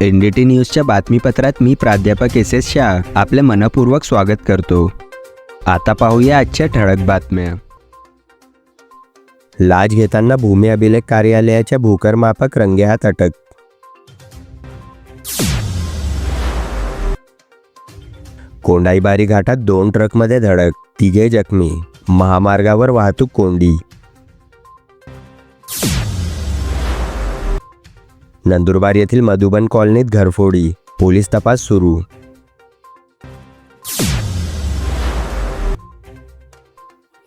N D T न्यूजच्या बातमीपत्रात मी प्राध्यापक S S Shah आपले मनपूर्वक स्वागत करतो. आता पाहूया आजच्या ठळक बातम्या. लाच घेताना भूमी अभिलेख कार्यालयाच्या भूकरमापक रंगेहात अटक. कोंडाईबारी घाटात दोन ट्रकमध्ये धडक तिघे जखमी महामार्गावर वाहतूक कोंडी. नंदुरबार येथील मधुबन कॉलनीत घरफोडी पोलीस तपास सुरू.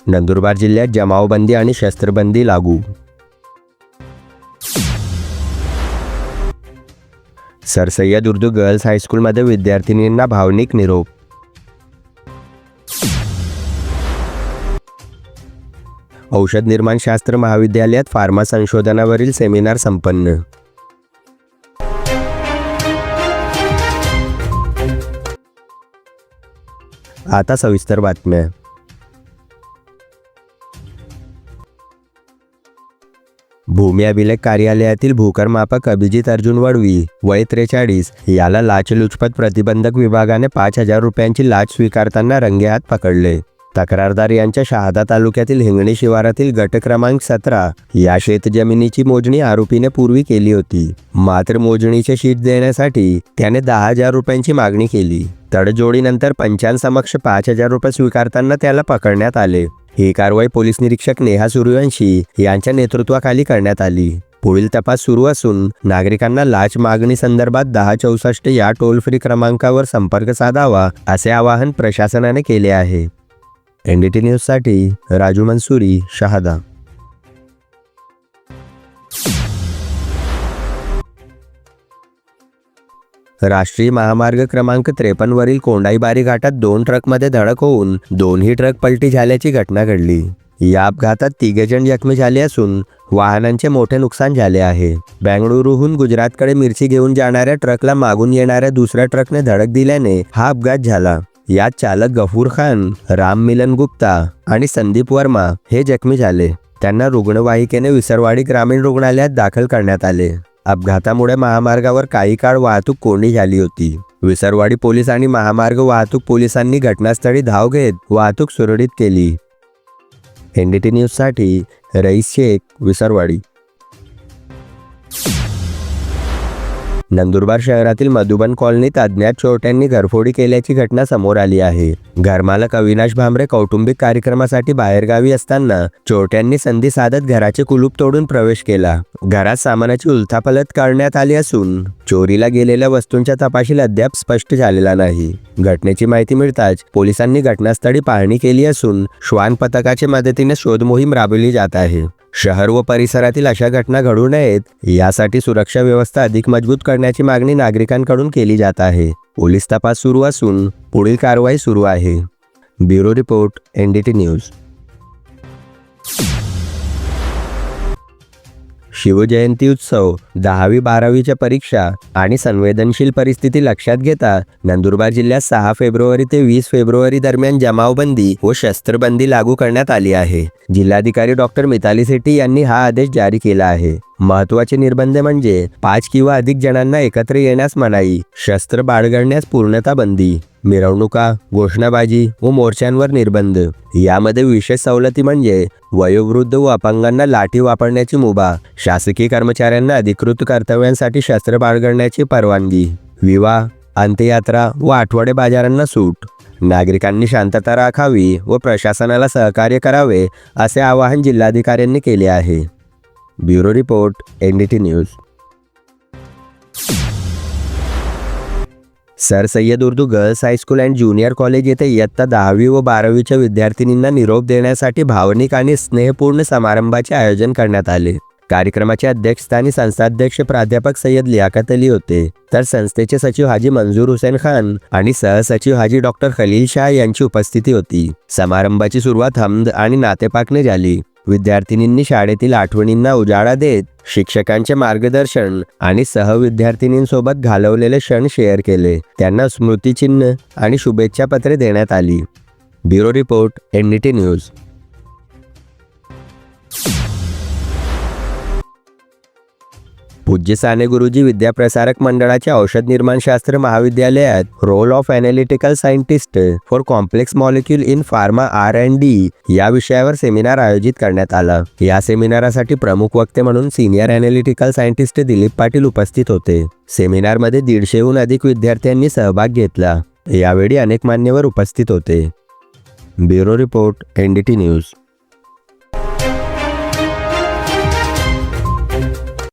नंदुरबार जिल्ह्यात जमावबंदी आणि शस्त्रबंदी लागू. सर सय्यद उर्दू गर्ल्स हायस्कूलमध्ये विद्यार्थिनींना भावनिक निरोप. औषध निर्माण शास्त्र महाविद्यालयात फार्मा संशोधनावरील सेमिनार संपन्न. आता सविस्तर बातम्या. भूमी अभिलेख कार्यालयातील भूकरमापक अभिजित अर्जुन वडवी वय त्रेचाळीस याला लाचलुचपत प्रतिबंधक विभागाने पाच हजार रुपयांची लाच स्वीकारताना रंगेहात पकडले. तक्रारदार यांच्या शहादा तालुक्यातील हिंगणी शिवारातील गट क्रमांक सतरा या शेतजमिनीची मोजणी आरोपीने पूर्वी केली होती. मात्र मोजणीचे शीट देण्यासाठी त्याने दहा हजार रुपयांची मागणी केली. तडजोडीनंतर पंचांसमक्ष पाच हजार रुपये स्वीकारताना त्याला पकडण्यात आले. ही कारवाई पोलीस निरीक्षक नेहा सूर्यवंशी यांच्या नेतृत्वाखाली करण्यात आली. पुढील तपास सुरू असून नागरिकांना लाच मागणी संदर्भात दहा चौसष्ट या टोल फ्री क्रमांकावर संपर्क साधावा असे आवाहन प्रशासनाने केले आहे. एनडीटी न्यूजसाठी राजू मंसुरी शहादा. राष्ट्रीय महामार्ग क्रमांक त्रेपन्नवरील कोंडाईबारी घाटात दोन ट्रकमध्ये धडक होऊन दोन्ही ट्रक पलटी झाल्याची घटना घडली. या अपघातात तिघेजण जखमी झाले असून वाहनांचे मोठे नुकसान झाले आहे. बेंगळुरूहून गुजरातकडे मिरची घेऊन जाणाऱ्या ट्रकला मागून येणाऱ्या दुसऱ्या ट्रकने धडक दिल्याने हा अपघात झाला. यात चालक गफूर खान राम मिलन गुप्ता आणि संदीप वर्मा हे जखमी झाले. त्यांना रुग्णवाहिकेने विसरवाडी ग्रामीण रुग्णालयात दाखल करण्यात आले. अपघातामुळे महामार्गावर काही काळ वाहतूक कोंडी झाली होती. विसरवाडी पोलीस आणि महामार्ग वाहतूक पोलिसांनी घटनास्थळी धाव घेत वाहतूक सुरळीत केली. एनडीटी न्यूजसाठी रईस शेख विसरवाडी. नंदुरबार शहरातील मधुबन कॉलनीत अज्ञात चोरट्यांनी घरफोडी केल्याची घटना समोर आली आहे. घरमालक अविनाश भांबरे कौटुंबिक कार्यक्रमासाठी बाहेरगावी असताना चोरट्यांनी संधी साधत घराचे कुलूप तोडून प्रवेश केला. घरात सामानाची उलथापलत करण्यात आली असून चोरीला गेलेल्या वस्तूंच्या तपाशील अद्याप स्पष्ट झालेला नाही. घटनेची माहिती मिळताच पोलिसांनी घटनास्थळी पाहणी केली असून श्वान पथकाच्या मदतीने शोध मोहीम राबवली जात आहे. शहर व परिसरातील अशा घटना घडू नयेत यासाठी सुरक्षा व्यवस्था अधिक मजबूत करण्याची मागणी नागरिकांकडून केली जात आहे. पोलीस तपास सुरू असून पुढील कारवाई सुरू आहे. Bureau report NDT news. Shivjayanti उत्सव दहावी बारावीच्या परीक्षा आणि संवेदनशील परिस्थिती लक्षात घेता नंदुरबार जिल्ह्यात सहा फेब्रुवारी ते वीस फेब्रुवारी दरम्यान जमावबंदी व शस्त्रबंदी लागू करण्यात आली आहे. जिल्हाधिकारी डॉक्टर मिताली सेठी यांनी हा आदेश जारी केला आहे. महत्त्वाचे निर्बंध म्हणजे पाच किंवा अधिक जणांना एकत्र येण्यास मनाई शस्त्र बाळगण्यास पूर्णता बंदी मिरवणुका घोषणाबाजी व मोर्चांवर निर्बंध. यामध्ये विशेष सवलती म्हणजे वयोवृद्ध व अपंगांना लाठी वापरण्याची मुभा शासकीय कर्मचाऱ्यांना अधिकृत कर्तव्यांसाठी शस्त्र बाळगण्याची परवानगी विवाह अंत्ययात्रा व आठवडे बाजारांना सूट. नागरिकांनी शांतता राखावी व प्रशासनाला सहकार्य करावे असे आवाहन जिल्हाधिकाऱ्यांनी केले आहे. Bureau report NDT news. Sir Syed Urdu girls high school and junior college येथे इयत्ता दहावी व बारावीच्या विद्यार्थिनींना निरोप देण्यासाठी भावनिक आणि स्नेहपूर्ण समारंभाचे आयोजन करण्यात आले. कार्यक्रमाचे अध्यक्षस्थानी संस्थाध्यक्ष प्राध्यापक सय्यद लियाकत अली होते. तर संस्थेचे सचिव हाजी मंजूर हुसेन खान आणि सहसचिव हाजी डॉक्टर खलील शाह यांची उपस्थिती होती. समारंभाची सुरुवात हमद आणि नातेपाकने झाली. विद्यार्थिनींनी शाळेतील आठवणींना उजाळा देत शिक्षकांचे मार्गदर्शन आणि सहविद्यार्थिनींसोबत घालवलेले क्षण शेअर केले. त्यांना स्मृतिचिन्ह आणि शुभेच्छा पत्रे देण्यात आली. Bureau report NDT news. पूज्य साने गुरुजी विद्याप्रसारक मंडळाच्या औषध निर्माणशास्त्र महाविद्यालयात role of analytical scientist for complex molecule in pharma R and D या विषयावर सेमिनार आयोजित करण्यात आला. या सेमिनारासाठी प्रमुख वक्ते म्हणून senior analytical scientist Dilip Patil उपस्थित होते. सेमिनारमध्ये दीडशेहून अधिक विद्यार्थ्यांनी सहभाग घेतला. यावेळी अनेक मान्यवर उपस्थित होते. Bureau report NDT news.